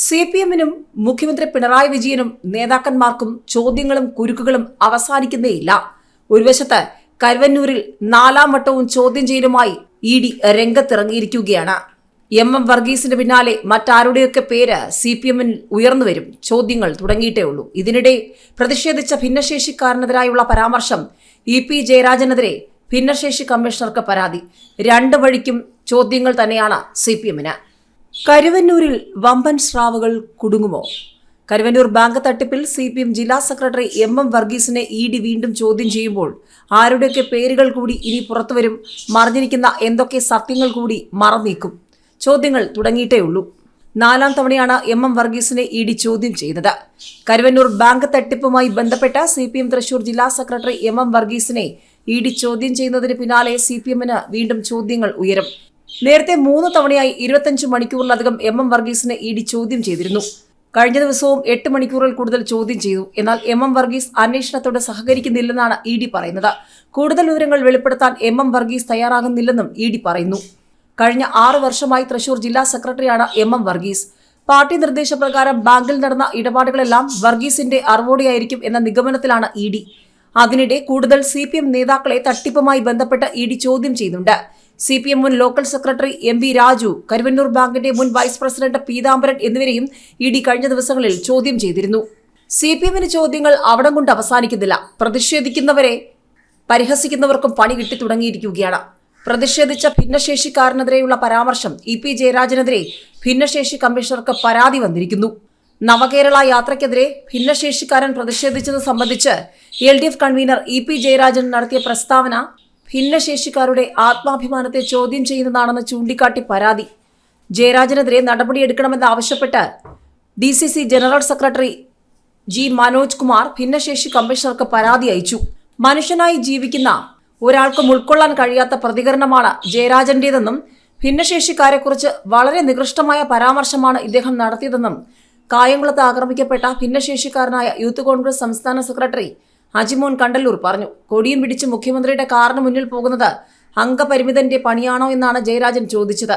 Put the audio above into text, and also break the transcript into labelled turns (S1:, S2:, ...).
S1: C P എമ്മിനും മുഖ്യമന്ത്രി പിണറായി വിജയനും നേതാക്കന്മാർക്കും ചോദ്യങ്ങളും കുരുക്കുകളും അവസാനിക്കുന്നേയില്ല. ഒരു വശത്ത് കരുവന്നൂരിൽ നാലാം വട്ടവും ചോദ്യം ചെയ്യലുമായി ഇ ഡി രംഗത്തിറങ്ങിയിരിക്കുകയാണ്. എം എം വർഗീസിന്റെ പിന്നാലെ മറ്റാരുടെയൊക്കെ പേര് സി പി എമ്മിൽ ഉയർന്നു വരും. ചോദ്യങ്ങൾ തുടങ്ങിയിട്ടേ ഉള്ളൂ. ഇതിനിടെ പ്രതിഷേധിച്ച ഭിന്നശേഷിക്കാരനെതിരായുള്ള പരാമർശം ഇ പി ജയരാജനെതിരെ ഭിന്നശേഷി കമ്മീഷണർക്ക് പരാതി. രണ്ട് വഴിക്കും ചോദ്യങ്ങൾ തന്നെയാണ് സി പി എമ്മിന് കരുവന്നൂരിൽ വമ്പൻ സ്രാവുകൾ കുടുങ്ങുമോ? കരുവന്നൂർ ബാങ്ക് തട്ടിപ്പിൽ സി പി എം ജില്ലാ സെക്രട്ടറി എം എം വർഗീസിനെ ഇ ഡി വീണ്ടും ചോദ്യം ചെയ്യുമ്പോൾ ആരുടെയൊക്കെ പേരുകൾ കൂടി ഇനി പുറത്തുവരും? മറിഞ്ഞിരിക്കുന്ന എന്തൊക്കെ സത്യങ്ങൾ കൂടി മറന്നീക്കും? ചോദ്യങ്ങൾ തുടങ്ങിയിട്ടേ ഉള്ളൂ. നാലാം തവണയാണ് എം എം വർഗീസിനെ ഇ ഡി ചോദ്യം ചെയ്തത്. കരുവന്നൂർ ബാങ്ക് തട്ടിപ്പുമായി ബന്ധപ്പെട്ട സി പി എം തൃശൂർ ജില്ലാ സെക്രട്ടറി എം എം വർഗീസിനെ ഇ ഡി ചോദ്യം ചെയ്യുന്നതിന് പിന്നാലെ സി പി എമ്മിന് വീണ്ടും ചോദ്യങ്ങൾ ഉയരും. നേരത്തെ മൂന്ന് തവണയായി ഇരുപത്തഞ്ച് മണിക്കൂറിലധികം എം എം വർഗീസിനെ ഇഡി ചോദ്യം ചെയ്തിരുന്നു. കഴിഞ്ഞ ദിവസവും എട്ട് മണിക്കൂറിൽ കൂടുതൽ ചോദ്യം ചെയ്തു. എന്നാൽ എം എം വർഗീസ് അന്വേഷണത്തോട് സഹകരിക്കുന്നില്ലെന്നാണ് ഇ ഡി പറയുന്നത്. കൂടുതൽ വിവരങ്ങൾ വെളിപ്പെടുത്താൻ എം എം വർഗീസ് തയ്യാറാകുന്നില്ലെന്നും ഇ ഡി പറയുന്നു. കഴിഞ്ഞ ആറ് വർഷമായി തൃശൂർ ജില്ലാ സെക്രട്ടറിയാണ് എം എം വർഗീസ്. പാർട്ടി നിർദ്ദേശപ്രകാരം ബാങ്കിൽ നടന്ന ഇടപാടുകളെല്ലാം വർഗീസിന്റെ അറിവോടെയായിരിക്കും എന്ന നിഗമനത്തിലാണ് ഇ ഡി. അതിനിടെ കൂടുതൽ സി പി എം നേതാക്കളെ തട്ടിപ്പുമായി ബന്ധപ്പെട്ട് ഇ ഡി ചോദ്യം ചെയ്യുന്നുണ്ട്. സി പി എം മുൻ local secretary M B Raju Karuvannur ബാങ്കിന്റെ മുൻ വൈസ് പ്രസിഡന്റ് പീതാംബരൻ എന്നിവരെയും ഇ ഡി കഴിഞ്ഞ ദിവസങ്ങളിൽ ചോദ്യം ചെയ്തിരുന്നു. സി പി എമ്മിന് ചോദ്യങ്ങൾ അവിടം കൊണ്ട് അവസാനിക്കുന്നില്ല. പ്രതിഷേധിക്കുന്നവരെ പരിഹസിക്കുന്നവർക്കും പണി കിട്ടി തുടങ്ങിയിരിക്കുകയാണ്. പ്രതിഷേധിച്ച ഭിന്നശേഷിക്കാരനെതിരെയുള്ള പരാമർശം ഇ പി ജയരാജനെതിരെ ഭിന്നശേഷി കമ്മീഷണർക്ക് പരാതി വന്നിരിക്കുന്നു. നവകേരള യാത്രയ്ക്കെതിരെ ഭിന്നശേഷിക്കാരൻ പ്രതിഷേധിച്ചത് സംബന്ധിച്ച് L D F convener E P Jayarajan നടത്തിയ പ്രസ്താവന ഭിന്നശേഷിക്കാരുടെ ആത്മാഭിമാനത്തെ ചോദ്യം ചെയ്യുന്നതാണെന്ന് ചൂണ്ടിക്കാട്ടി പരാതി. ജയരാജനെതിരെ നടപടിയെടുക്കണമെന്നാവശ്യപ്പെട്ട് D C C general secretary G Manoj Kumar ഭിന്നശേഷി കമ്മീഷണർക്ക് പരാതി അയച്ചു. മനുഷ്യനായി ജീവിക്കുന്ന ഒരാൾക്കും ഉൾക്കൊള്ളാൻ കഴിയാത്ത പ്രതികരണമാണ് ജയരാജന്റേതെന്നും ഭിന്നശേഷിക്കാരെക്കുറിച്ച് വളരെ നികൃഷ്ടമായ പരാമർശമാണ് ഇദ്ദേഹം നടത്തിയതെന്നും കായംകുളത്ത് ആക്രമിക്കപ്പെട്ട ഭിന്നശേഷിക്കാരനായ യൂത്ത് കോൺഗ്രസ് സംസ്ഥാന സെക്രട്ടറി അജിമോൻ കണ്ടല്ലൂർ പറഞ്ഞു. കൊടിയും പിടിച്ച് മുഖ്യമന്ത്രിയുടെ കാറിന് മുന്നിൽ പോകുന്നത് അംഗപരിമിതന്റെ പണിയാണോ എന്നാണ് ജയരാജൻ ചോദിച്ചത്.